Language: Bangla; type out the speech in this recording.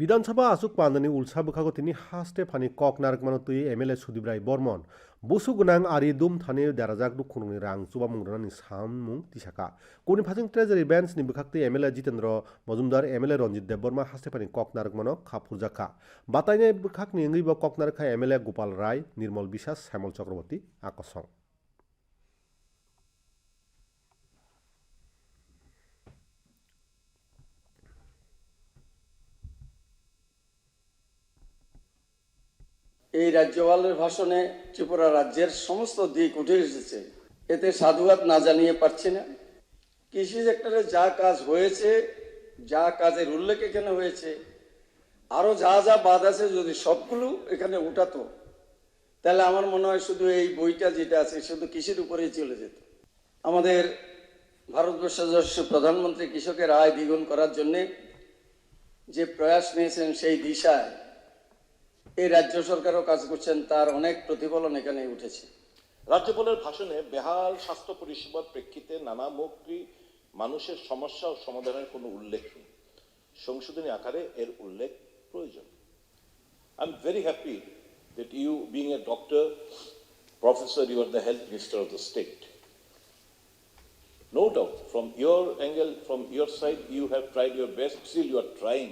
বিধানসভা আসুক পান্দানি উলসা বখাগো তিনি হাস্তে ফানি কক নারক মানো তুই এমএলএ সুদীপ্রাই বর্মন বসু গোনাং আরি দুম থানি দারাজাক দুখুনুনি রাং চুবা সামুং তিসাকা কোনি ফাজিং ট্রেজারি বেঞ্চ ni বখাকতে এমএলএ জিতেন্দ্র মজুমদার এমএলএ রঞ্জিত দেববর্মা হাস্তে ফানি কক নারক মানো খাফুরজাকা বাতাইনে বখাকনি ইংই বা কক নারখা এমএলএ গোপাল রায় নির্মল বিশ্বাস, শ্যামল চক্রবর্তী আকর্ষণ এই রাজ্যপালের ভাষণে ত্রিপুরা রাজ্যের সমস্ত দিক উঠে এসেছে। এতে সাধুবাদ না জানিয়ে পারছি না। কৃষি সেক্টরে যা কাজ হয়েছে, যা কাজের উল্লেখ এখানে হয়েছে, আরও যা যা বাদ আছে যদি সবগুলো এখানে উঠাতো, তাহলে আমার মনে হয় শুধু এই বইটা যেটা আছে শুধু কৃষির উপরেই চলে যেত। আমাদের ভারতবর্ষের প্রধানমন্ত্রী কৃষকের আয় দ্বিগুণ করার জন্যে যে প্রয়াস নিয়েছেন সেই দিশায় এই রাজ্য সরকারও কাজ করছেন, তার অনেক প্রতিফলন এখানে উঠেছে। রাজ্যপালের ভাষণে বেহাল স্বাস্থ্য পরিষেবার প্রেক্ষিতে নানা মুখী মানুষের সমস্যা ও সমাধানের কোনো উল্লেখ নেই। সংশোধনী আকারে এর উল্লেখ প্রয়োজন। I am very happy that you being a doctor professor you are the health minister of the state no doubt from your angle from your side you have tried your best still you are trying